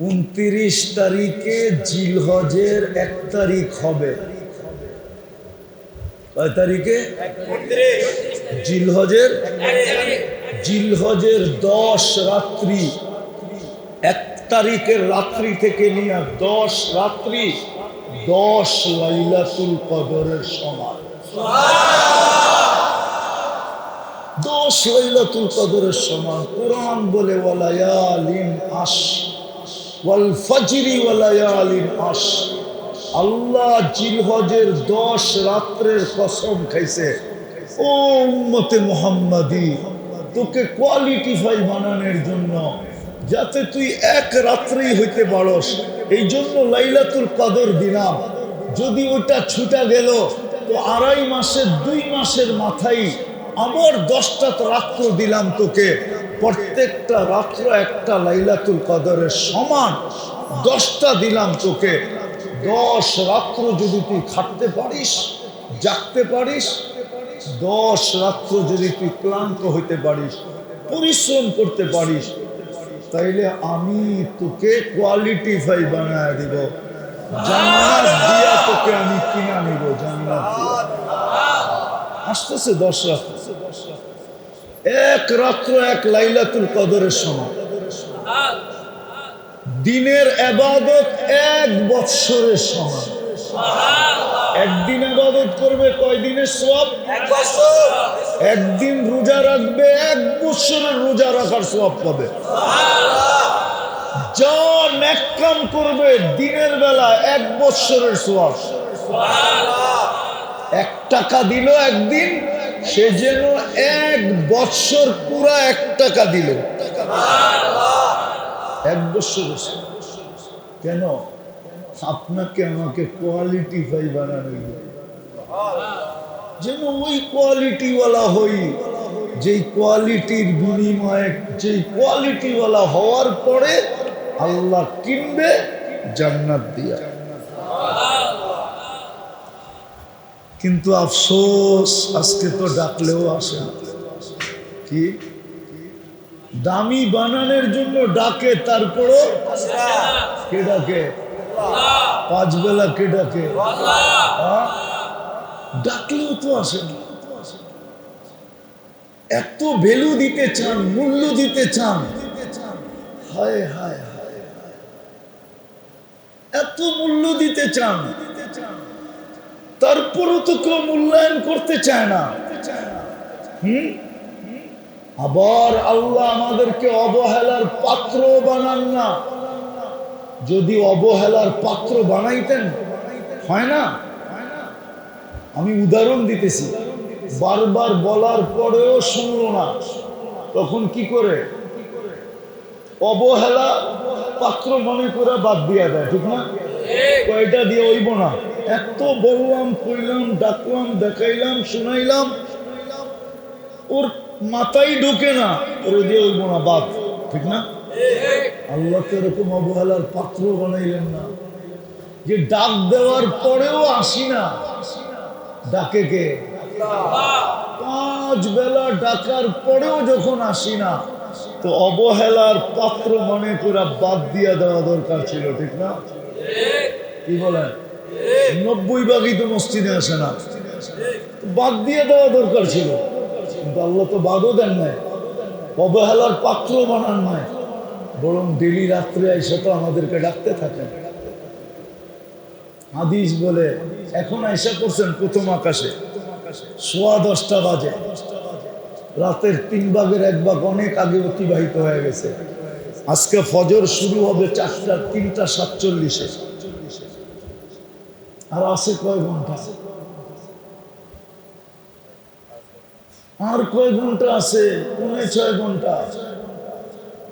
উনত্রিশ তারিখে জিলহজের এক তারিখ হবে। কয় তারিখে? জিলহজের জিলহজের দশ রাত্রি। এক তারিখের রাত্রি থেকে নিয়ে দশ রাত্রি, দশ লাইলাতুল কদরের সমান। দশ লাইলাতুল কদরের সমান। কোরআন বলে, ওয়ালায়ালিন আশ ওয়াল ফজরি ওয়ালায়ালিন আশ আল্লাহ জিলহজের দশ রাত্রের কসম খাইছে। ও মোহাম্মদি, তোকে কোয়ালিটিফাই বানানোর জন্য, যাতে তুই এক রাত্রেই হইতে পারস। এই জন্য লাইলাতুল কদর দিলাম। যদি ওটা ছুটা গেল, তো আড়াই মাসের, দুই মাসের মাথায় আবার দশটা রাত্র দিলাম তোকে। প্রত্যেকটা রাত্র একটা লাইলাতুল কদরের সমান দশটা দিলাম তোকে। দশ রাত্র যদি তুই খাটতে পারিস, জাগতে পারিস, দশ রাত্র যদি তুই ক্লান্ত হইতে পারিস, পরিশ্রম করতে পারিস, তাইলে আমি তোকে কোয়ালিটিফাই বানায় দিব। দিয়া তোকে আমি কিনা নিব, জান্নাত। আসতেছে দশ রাত্র। এক রাত্র এক লাইলাতুল কদরের সময়। দিনের আবাদত এক বৎসরের সমান একদিন আবাদত করবে কয় দিনের সব একদিন রোজা রাখবে এক বছরের রোজা রাখার সব পাবে। যা করবে দিনের বেলা এক বৎসরের সব এক টাকা দিল একদিন সে যেন এক বৎসর পুরা এক টাকা দিল এক সওয়াব। কেন আপনাকে আমাকে কোয়ালিটিফাই বানানো হইল। যেন ওই কোয়ালিটিওয়ালা হই, যেই কোয়ালিটির বিনিময়ে, যেই কোয়ালিটিওয়ালা হওয়ার পরে আল্লাহ কিনবে জান্নাত দিয়া কিন্তু আফসোস, আজকে তো ডাকলেও আসে না। কি? দামি বানানোর জন্য ডাকে, তারপরও কে ডাকে? পাঁচ বেলা কে ডাকে? হ্যাঁ? ডাকলেও তো আসে না। এত ভ্যালু দিতে চান, মূল্য দিতে চান। হায় হায় হায় হায়। এত মূল্য দিতে চান। তারপরও তো কেউ মূল্যায়ন করতে চায় না। হুম? আবার আল্লাহ আমাদেরকে অবহেলার পাত্র বানান না। যদি অবহেলার পাত্র বানাইতেন হয় না? আমি উদাহরণ দিতেছি। বারবার বলার পরেও শুনলো না। তখন কি করে? অবহেলা পাত্র মনে করে বাদ দিয়া দেয় ঠিক না? কয়টা দিয়ে হইব না? এত বললাম কইলাম, ডাকলাম, দেখাইলাম, শুনাইলাম, ওর মাথায় ঢোকে না, ওরে দিয়ে হইব না, বাদ, ঠিক না? আল্লাহ তো এরকম অবহেলার পাত্র বানাইলেন না। যে ডাক দেওয়ার পরেও আসি না। ডাকে কে? পাঁচ বেলা ডাকার পরেও যখন আসি না, তো অবহেলার পাত্র মনে করে বাদ দিয়ে দেওয়া দরকার ছিল, ঠিক না? কি বলেন? নব্বই ভাগই তো মসজিদে আসে না। বাদ দিয়ে দেওয়া দরকার ছিল। কিন্তু আল্লাহ তো বাদও দেন নাই। অবহেলার পাত্র বানান নাই। বরং ডেলি রাত্রে এসে তো আমাদেরকে ডাকতে থাকেন হাদিস বলে, এখন আইসা করছেন প্রথম আকাশে। সোয়া দশটা বাজে। রাতের তিন ভাগের এক ভাগ অনেক আগে অতিবাহিত হয়ে গেছে। আজকে ফজর শুরু হবে চারটা, তিনটা সাতচল্লিশে। আর আছে কয় ঘণ্টা? আর কয় ঘণ্টা আছে পৌনে ছয় ঘণ্টা।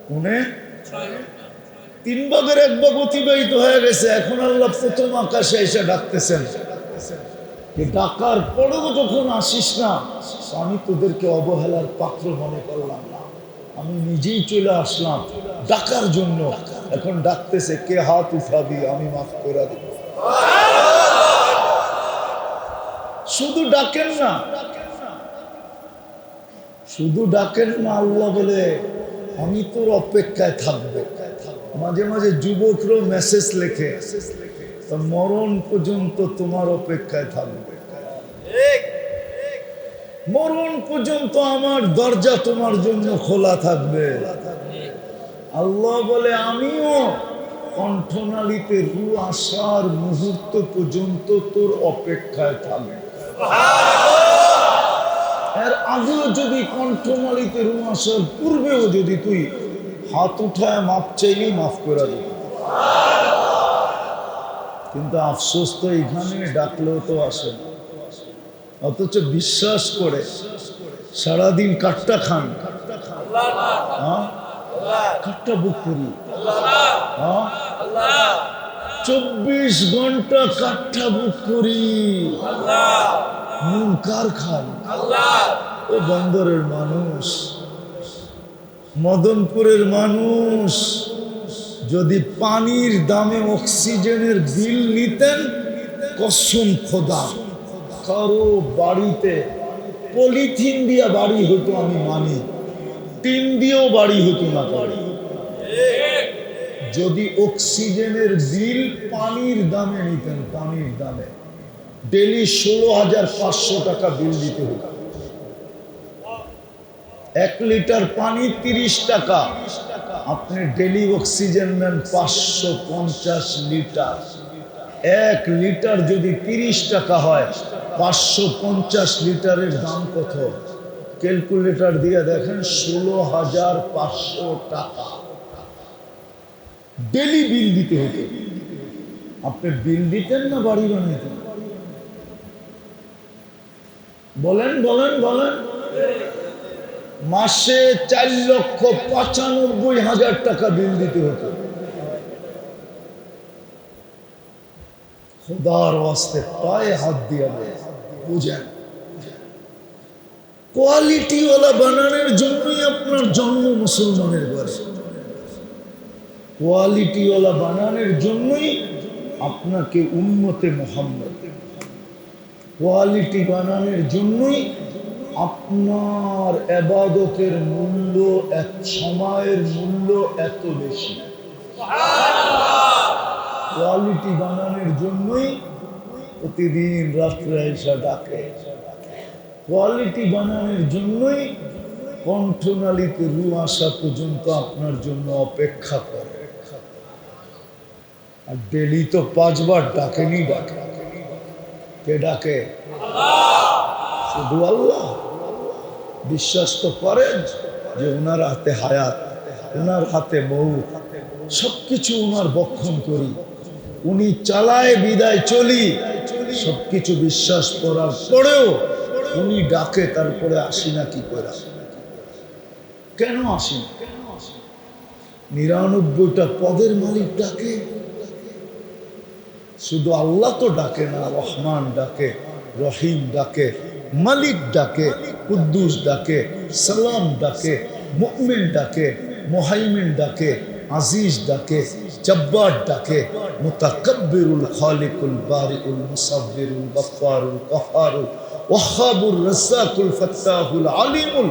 পৌনে তিন ভাগের এক ভাগ অতিবাহিত হয়ে গেছে। এখন আল্লাহ প্রথম আকাশে এসে ডাকতেছেন। ডাকার পরেও যখন আসিস না, আমি তোদেরকে অবহেলার পাত্র মনে করলাম না। আমি নিজেই চলে আসলাম ডাকার জন্য। এখন ডাকতেছে, কে হাত উঠাবি? আমি মাফ করে দেব। শুধু ডাকেন না। শুধু ডাকেন না আল্লাহ বলে, আমি তোর অপেক্ষায় থাকব। মাঝে মাঝে যুবকরাও মেসেজ লেখে মরণ পর্যন্ত তোমার অপেক্ষায় থাকবে। মরণ পর্যন্ত আমার দরজা তোমার জন্য খোলা থাকবে। আল্লাহ বলে, আমিও কণ্ঠনালীতে রু আসার মুহূর্ত পর্যন্ত তোর অপেক্ষায় থাকবে। এর আগেও যদি কণ্ঠনালীতে রু আসার পূর্বেও যদি তুই হাত উঠায় মাপ চাইলেই মাফ করে দিবি কিন্তু আফসোস তো এখানে ডাকলেও তো আসে অথচ বিশ্বাস করে সারাদিন কাটটা খান হ্যাঁ? কাটটা বুক করি হ্যাঁ? চব্বিশ ঘণ্টা কাঠটা বুক করি। কার ও বন্দরের মানুষ। মদনপুরের মানুষ। যদি পানির দামে অক্সিজেনের বিল নিতেন, কসম খোদা। কারও বাড়িতে পলিথিন দিয়া বাড়ি হতো আমি মানি। টিন দিয়েও বাড়ি হতো না বাড়ি যদি অক্সিজেনের বিল পানির দামে নিতেন, পানির দামে। ডেলি ষোলো হাজার পাঁচশো টাকা বিল দিতে হতো। এক লিটার পানি তিরিশ টাকা। আপনি ডেলি অক্সিজেন নেন পাঁচশো পঞ্চাশ লিটার। এক লিটার যদি তিরিশ টাকা হয়, পাঁচশো পঞ্চাশ লিটারের দাম কত? ক্যালকুলেটর দিয়ে দেখেন, ষোলো হাজার পাঁচশো টাকা। ডেলি বিল দিতে হতো। আপনি বিল দিতেন না বাড়ি বানাইতেন? বলেন বলেন বলেন। মাসে চার লক্ষ পঁচানব্বই হাজার টাকা বিল দিতে হতো। খোদার ওয়াস্তে পায়ে হাত দিয়ে বুঝেন। কোয়ালিটিওয়ালা বানানোর জন্যই আপনার জন্ম মুসলমানের ঘরে। কোয়ালিটিওয়ালা বানানোর জন্যই আপনাকে উন্নতে মোহাম্মদ। কোয়ালিটি বানানোর জন্যই আপনার এবাদতের মূল্য এক সময়ের মূল্য এত বেশি। কোয়ালিটি বানানোর জন্যই প্রতিদিন রাত্রে এসে ডাকে। কোয়ালিটি বানানোর জন্যই কণ্ঠনালীতে রু আসা পর্যন্ত আপনার জন্য অপেক্ষা করে। আর ডেলি তো পাঁচবার ডাকেনি ডাকে। কে ডাকে? শুধু আল্লাহ। বিশ্বাস তো করেন যে ওনার হাতে হায়াত ওনার হাতে বউ। সবকিছু ওনার বক্ষণ করি। উনি চালায় বিদায় চলি। সবকিছু বিশ্বাস করার পরেও উনি ডাকে তারপরে আসি না কি করে? কেন আসি না? নিরানব্বইটা পদের মালিক ডাকে। শুধু আল্লাহ তো ডাকে না, রহমান ডাকে, রহিম ডাকে, মালিক ডাকে, কুদ্দুস ডাকে, সালাম ডাকে মুকমিন ডাকে, মোহাইমিন ডাকে, আজিজ ডাকে, জব্বার ডাকে, মুতাকব্বিরুল খালিকুল বারিউল মুসাব্বিরুল গফফারুল কহারুল ওয়াহাবুর রাজ্জাকুল ফাত্তাহুল আলিমুল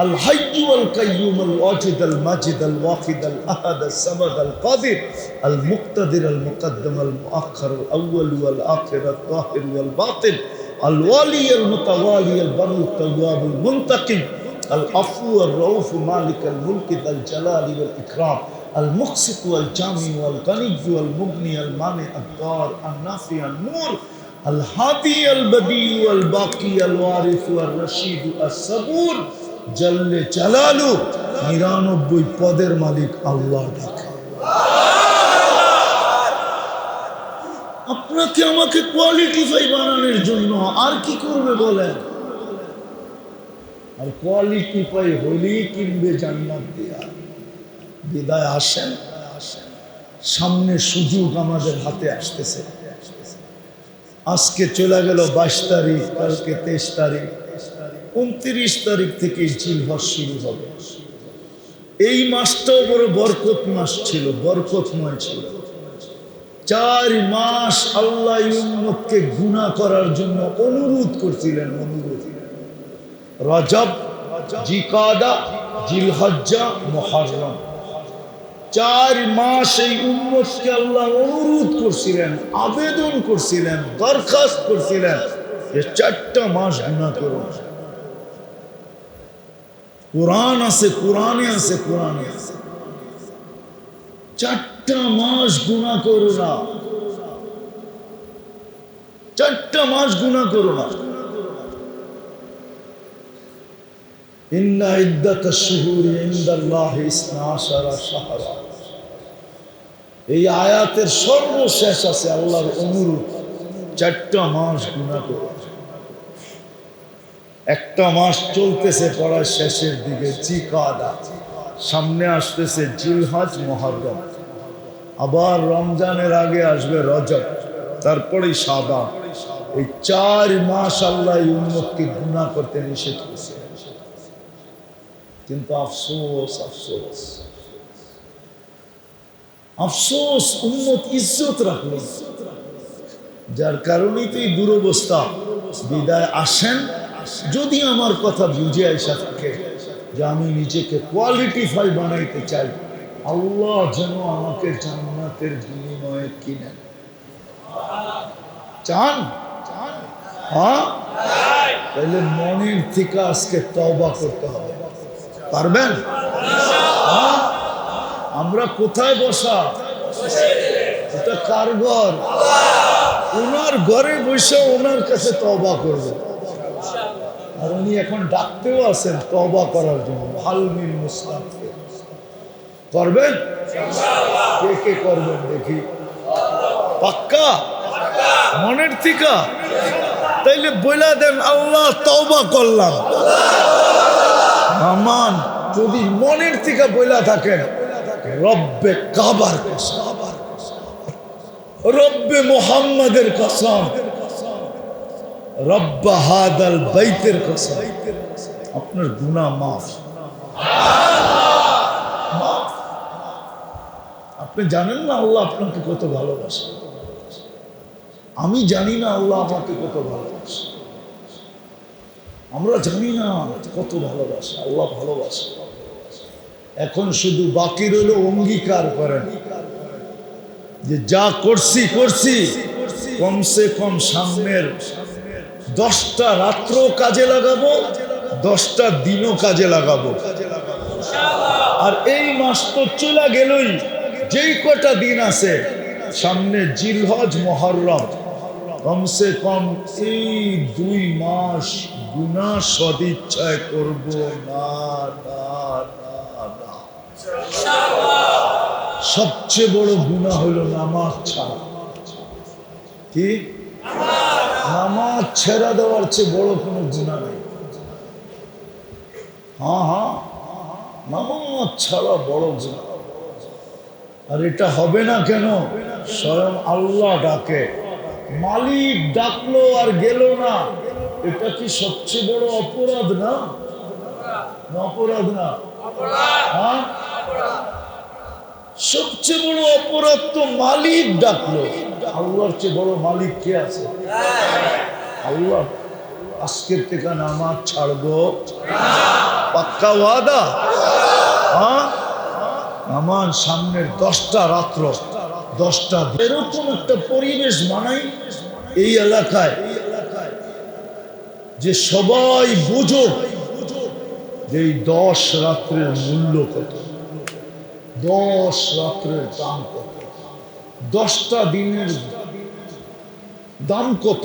الحي والقيوم الواجد الماجد الواحد الأحد الصمد القادر المقتدر المقدم المؤخر الأول والآخر الظاهر والباطن الوالي المتوالي البر التواب المنتقم العفو الرؤوف مالك الملك ذا الجلال والإكرام المقسط والجامع والغني والمغني المانع الضار النافع النور الهادي البديع والباقي الوارث والرشيد الصبور জল্লে চালালু নিরানব্বই পদের মালিক আল্লাহ ডাকে আপনাকে আমাকে কোয়ালিটিফাই বানানোর জন্য আর কি করবে বলেন? আর কোয়ালিটিফাই হলেই কিনবে জান্নাত দিয়া। বিদায় আসেন আসেন, সামনে সুযোগ আমাদের হাতে আসতেছে। আজকে চলে গেল বাইশ তারিখ, কালকে তেইশ তারিখ। উনত্রিশ তারিখ থেকে জিলহজ শুরু হবে। এই মাসটাও বড় বরকত মাস ছিল, বরকতময় ছিল। চার মাস আল্লাহ উম্মতকে গুণা করার জন্য অনুরোধ করছিলেন, অনুরোধ। রজব, জিকাদা, জিলহজ্জা, মুহররম। চার মাস এই উম্মতকে আল্লাহ অনুরোধ করছিলেন, আবেদন করছিলেন, দরখাস্ত করছিলেন যে চারটা মাস গুণা করুন। কোরআন আছে, কোরআনে আছে কোরআনে আছে। চারটা মাস গুণা করো না। চারটা মাস গুণা করো না। এই আয়াতের সর্বশেষ আছে আল্লাহর অনুরোধ চারটা মাস গুণা করো। একটা মাস চলতেছে পড়ার শেষের দিকে চিকাদা সামনে আসতেছে জিলহাজ মহরম। আবার রমজানের আগে আসবে রজব, তারপরে সাদা। এই চার মাস আল্লাহ উন্মতকে গুণা করতে নিষেধ করছে। কিন্তু আফসোস আফসোস। আফসোস উন্মত ইজ্জত রাখল। যার কারণেই তো এই দুরবস্থা। বিদায় আসেন যদি আমার কথা বুঝে আসা থাকে যে আমি নিজেকে কোয়ালিটিফাই বানাইতে চাই, আল্লাহ যেন আমাকে জান্নাতের বিনিময়ে কিনেন চান? হ্যাঁ? তাহলে মনের থেকে আজকে তবা করতে হবে। পারবেন? হ্যাঁ? আমরা কোথায় বসা? এটা কার ঘর? ওনার ঘরে বসে ওনার কাছে তবা করব। আর উনি এখন ডাকতেও আছেন তবা করার জন্য। হালমিল মুসলাম। করবেন? কে কে করবেন দেখি। পাক্কা? মনের থিকা? তাইলে বইলা দেন আল্লাহ তওবা করলাম। আমান যদি মনের থেকে বইলা থাকেন রব্বে কাবার কসম। রব্বে মোহাম্মদের কসম। আপনার মাফ মাফ। আপনি জানেন না আল্লাহ আপনাকে কত ভালোবাসে। আমি জানি না আল্লাহ আমাকে কত ভালোবাসে। আমরা জানি না কত ভালোবাসে, আল্লাহ ভালোবাসে। এখন শুধু বাকি রইল অঙ্গীকার করেন। যে যা করছি করছি। কমসে কম সামনের দশটা রাত্র কাজে লাগাবো, দশটা দিনও কাজে লাগাবো। আর এই মাস তো চলে গেলই, যেই কটা দিন আছে, সামনে জিলহজ মহরম। কমসে কম এই দুই মাস গুনা সদিচ্ছায় করব না। সবচেয়ে বড় গুণা হলো নামাজ ছাড়া। কি? নামাজ ছেড়া দেওয়ার চেয়ে বড় কোনো গুণা নেই। হ্যাঁ হ্যাঁ নামাজ ছাড়া বড় গুণা আর এটা হবে না কেন? স্বয়ং আল্লাহ ডাকে। মালিক ডাকলো আর গেল না। এটা কি সবচেয়ে বড় অপরাধ না? না অপরাধ না। হ্যাঁ? সবচেয়ে বড় অপরাধ তো মালিক ডাকলো। আল্লাহর চেয়ে বড় মালিক কে আছে? আল্লাহ। আজকের থেকে নামাজ ছাড়বো। পাক্কা ওয়াদা? হ্যাঁ? আমার সামনের দশটা রাত্র, দশটা। এরকম একটা পরিবেশ বানাই এই এলাকায় যে সবাই বুঝো যে এই দশ রাত্রের মূল্য কত। দশ রাত্রের দাম কত দশটা দিনের দাম কত?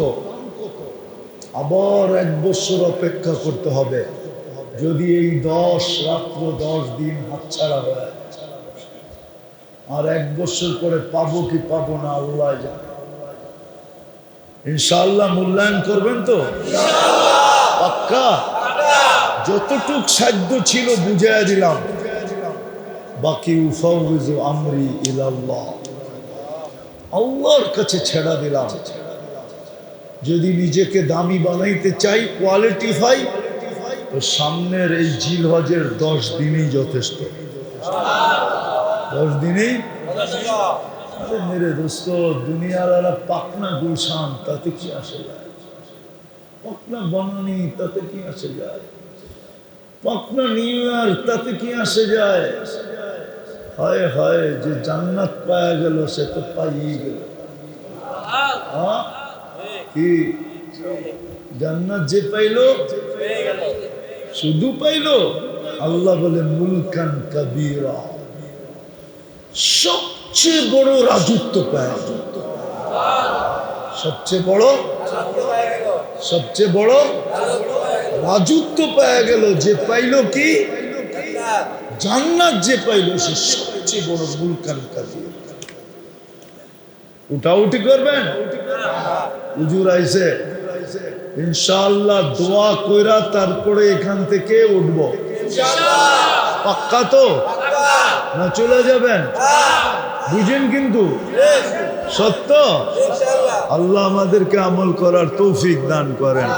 আবার এক বছর অপেক্ষা করতে হবে। যদি এই দশ রাত্র দশ দিন হাতছাড়া হয় আর এক বছর পরে পাবো কি পাবো না আল্লাহ জানে। ইনশাআল্লাহ মূল্যায়ন করবেন তো? পাক্কা। যতটুক সাধ্য ছিল বুঝাইয়া দিলাম। বাকি আমরি ইলাল্লাহ। আল্লাহর কাছে ছেড়া দিলাম। যদি নিজেকে দামি বানাইতে চাই কোয়ালিটিফাই তো সামনের এই জিল হজের দশ দিনই যথেষ্ট। দশ দিনেই? মেরে দোস্ত, দুনিয়ার আর পাকনা গুলশান, তাতে কি আসে যায়? পাকনা বনানি, তাতে কি আসে যায়? পাকনা নিউ ইয়র্ক তাতে কি আসে যায়? হায় হয়, যে জান্নাত পাওয়া গেল, সে তো পাইয়ে গেল। হ্যাঁ? কি? জান্নাত যে পাইলো, শুধু পাইলো? আল্লাহ বলে, মুলকান কবিরা। সবচেয়ে বড় রাজত্ব পায় সবচেয়ে বড়? সবচেয়ে বড়? রাজত্ব পাওয়া গেল। যে পাইলো কি? জান্নাত যে পাইলো সে সবচেয়ে বড় মুলকান কাবির উঠাউঠি করবেন? হুজুর আইসে ইনশাআল্লাহ দোয়া কইরা তারপরে এখান থেকে উঠবো। পাক্কা তো? না চলে যাবেন? বুঝেন কিন্তু। সত্য? আল্লাহ আমাদেরকে আমল করার তৌফিক দান করেন।